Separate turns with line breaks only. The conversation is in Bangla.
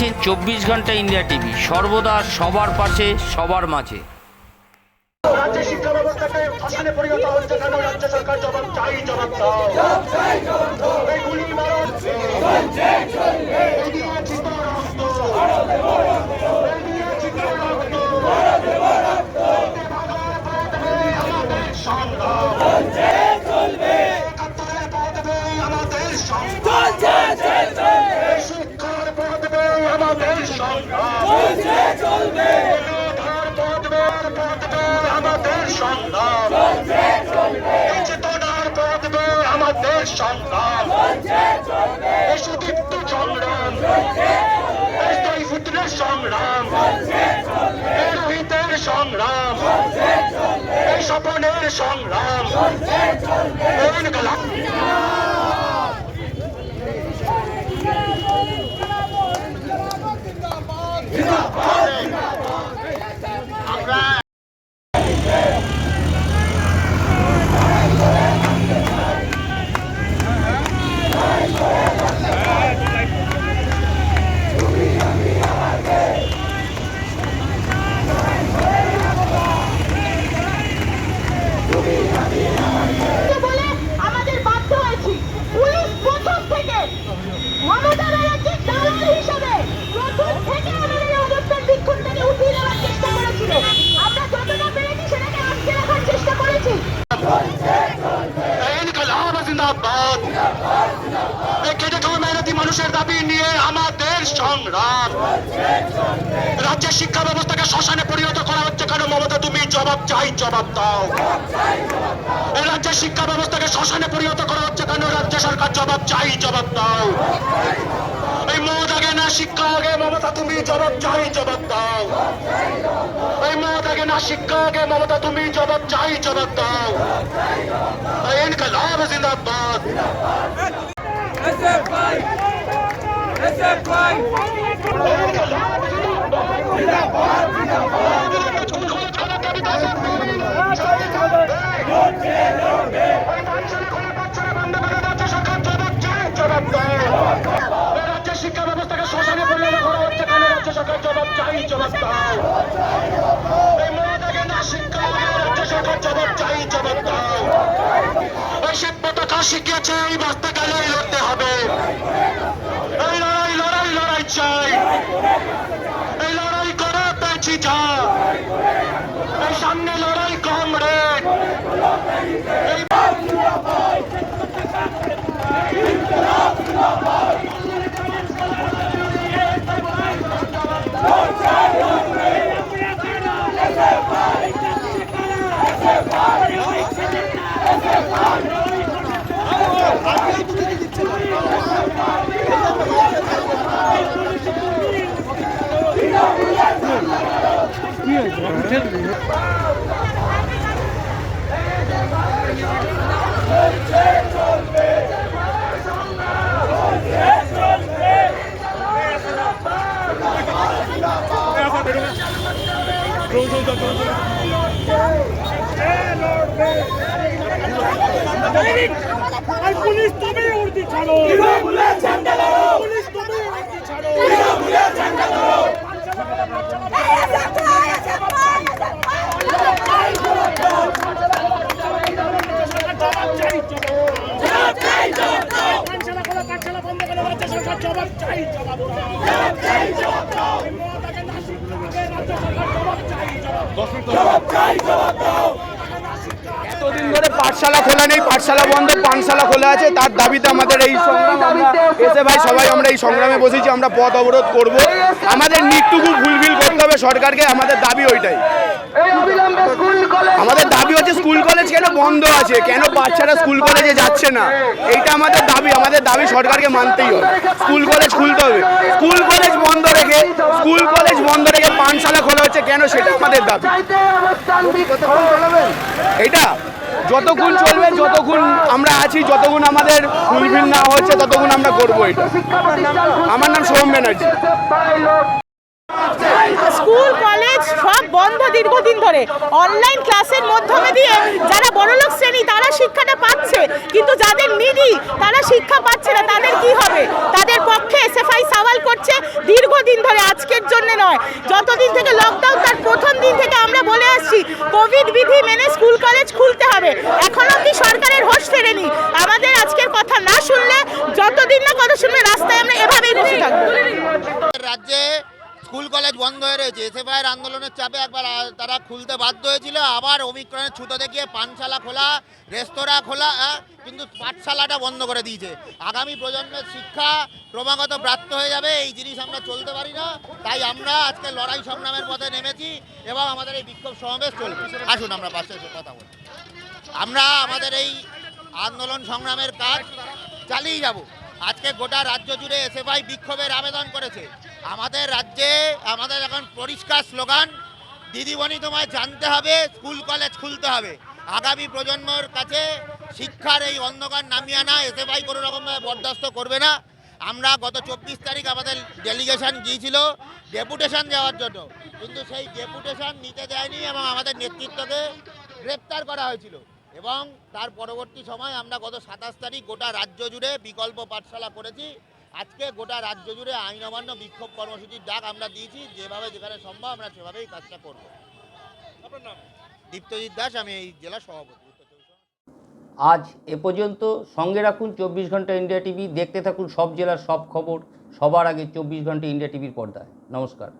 দেখছেন চব্বিশ ঘণ্টা ইন্ডিয়া টিভি। সর্বদা সবার পাশে সবার মাঝে।
রাজ্যের শিক্ষা ব্যবস্থাকে ফাঁসানে পরিণত হচ্ছে কেন? রাজ্য সরকার জবাব চাই জবাব দাও। গুলি মারণ এই দিয়ে চিত্ত রক্ত এই দিয়ে চিত্ত রক্ত এতে ভাগার পথে আমাদের সংগ্রাম একাত্তরের পথে আমাদের সংগ্রাম এই শিক্ষার পথে আমাদের সংগ্রাম মেধার পথে পথে আমাদের সংগ্রাম। চেতনার পথে আমাদের সংগ্রাম। সুদীপ্ত সংগ্রাম সূত্রের সংগ্রাম। রোহিতের সংগ্রাম এই স্বপনের সংগ্রাম। চাই জবাব দাও। এই রাজ্যের শিক্ষা ব্যবস্থাকে শ্মশানে পরিণত করা হচ্ছে কেন? রাজ্য সরকার জবাব চাই, জবাব দাও। এই মদ আগে না, শিক্ষা আগে, মমতা তুমি জবাব চাই, জবাব দাও। এই মদ আগে না, শিক্ষা আগে, মমতা তুমি জবাব চাই, জবাব দাও। ইনকলাব জিন্দাবাদ। SF5 SF5 জবাব চাই, জবাব দাও। এই মহাদাগে না শিক্ষা, রাজ্য সরকার জবাব চাই, জবাব দাও। এই শিব পতাকা শিখিয়েছে, এই বাঁচতে গেলেই লড়তে হবে। এই লড়াই লড়াই লড়াই চাই। এই লড়াই করা পেয়েছি যা। এই সামনে লড়াই কমরেড এই
আর পুলিশ তুমি উর্দি ছাড়ো পুলিশ তুমি উর্দি ছাড়ো জবাব চাই জবাব সরকার জবাব চাই জবাব মমতাকে নাসিক করে রাজ্য সরকার জবাব চাই জবাব।
এতদিন ধরে পাঠশালা খোলা নেই, পাঠশালা বন্ধ পানশালা খোলা আছে, তার দাবিতে আমাদের এই এসে ভাই সবাই আমরা এই সংগ্রামে বসেছি, আমরা পথ অবরোধ করব। আমাদের নিকটুকু ফুলফিল করতে হবে সরকারকে, আমাদের দাবি ওইটাই। আমাদের দাবি হচ্ছে স্কুল কলেজ কেন বন্ধ আছে? কেন বাচ্চারা স্কুল কলেজে যাচ্ছে না? এইটা আমাদের দাবি আমাদের দাবি সরকারকে মানতেই হবে। স্কুল কলেজ খুলতে হবে। স্কুল কলেজ বন্ধ রেখে, স্কুল কলেজ বন্ধ রেখে পানশালা খোলা হচ্ছে কেন? সেটা আমাদের দাবি। এটা যতক্ষণ চলবে, যতক্ষণ আমরা আছি, যতক্ষণ আমাদের ফুলফিল না হচ্ছে, ততক্ষণ আমরা করব এটা। আমার নাম সোহম ব্যানার্জি।
স্কুল, কলেজ সব বন্ধ দীর্ঘদিন ধরে। অনলাইন ক্লাসের মাধ্যমে দিয়ে যারা বড়লোক শ্রেণি, তারা শিক্ষাটা পাচ্ছে। কিন্তু যাদের নিডি তারা শিক্ষা পাচ্ছে না। তাদের কি হবে? তাদের এসএফআই সওয়াল করছে দীর্ঘদিন ধরে, আজকের জন্য নয়। যতদিন থেকে লকডাউন তার প্রথম দিন থেকে আমরা বলে আসছি কোভিড বিধি মেনে স্কুল কলেজ খুলতে হবে। এখনও কি সরকারের হোশ ফেরেনি। আমাদের আজকের কথা না শুনলে যতদিন না কথা শুনবে, রাস্তায় আমরা এভাবেই বসে থাকব।
রাজ্যে স্কুল কলেজ বন্ধ হয়ে রয়েছে। এসএফআইয়ের আন্দোলনের চাপে একবার তারা খুলতে বাধ্য হয়েছিল। আবার অমিক্রণের ছুতো দেখিয়ে পানশালা খোলা, রেস্তোরাঁ খোলা কিন্তু পাঠশালাটা বন্ধ করে দিয়েছে। আগামী প্রজন্মের শিক্ষা ক্রমাগত প্রাপ্ত হয়ে যাবে। এই জিনিস আমরা চলতে পারি না। তাই আমরা আজকে লড়াই সংগ্রামের পথে নেমেছি এবং আমাদের এই বিক্ষোভ সমাবেশ চলবে। আসুন আমরা পাশে কথা বলি। আমরা আমাদের এই আন্দোলন সংগ্রামের কাজ চালিয়ে যাব। আজকে গোটা রাজ্য জুড়ে এসএফআই বিক্ষোভের আবেদন করেছে। আমাদের রাজ্যে আমাদের এখন পরিষ্কার স্লোগান দিদিমণি তোমায় জানতে হবে, স্কুল কলেজ খুলতে হবে। আগামী প্রজন্মর কাছে শিক্ষার এই অন্ধকার নামিয়ে আনা, এসএফআই কোনো রকমভাবে বরদাস্ত করবে না। আমরা গত চব্বিশ তারিখ আমাদের ডেলিগেশন গিয়েছিল ডেপুটেশন যাওয়ার জন্য। কিন্তু সেই ডেপুটেশন নিতে দেয়নি এবং আমাদের নেতৃত্বকে গ্রেপ্তার করা হয়েছিল। এবং তার পরবর্তী সময় আমরা গত সাতাশ তারিখ গোটা রাজ্য জুড়ে বিকল্প পাঠশালা করেছি। আজকে গোটা রাজ্য জুড়ে আইন অমান্য বিক্ষোভ কর্মসূচির ডাক আমরা দিয়েছি যেভাবে যেখানে সম্ভব আমরা সেভাবেই কাজটা করব। দীপ্তজিৎ দাস আমি এই জেলা সভাপতি।
আজ এ পর্যন্ত সঙ্গে রাখুন চব্বিশ ঘণ্টা ইন্ডিয়া টিভি দেখতে থাকুন সব জেলার সব খবর সবার আগে চব্বিশ ঘণ্টা ইন্ডিয়া টিভির পর্দায়। নমস্কার।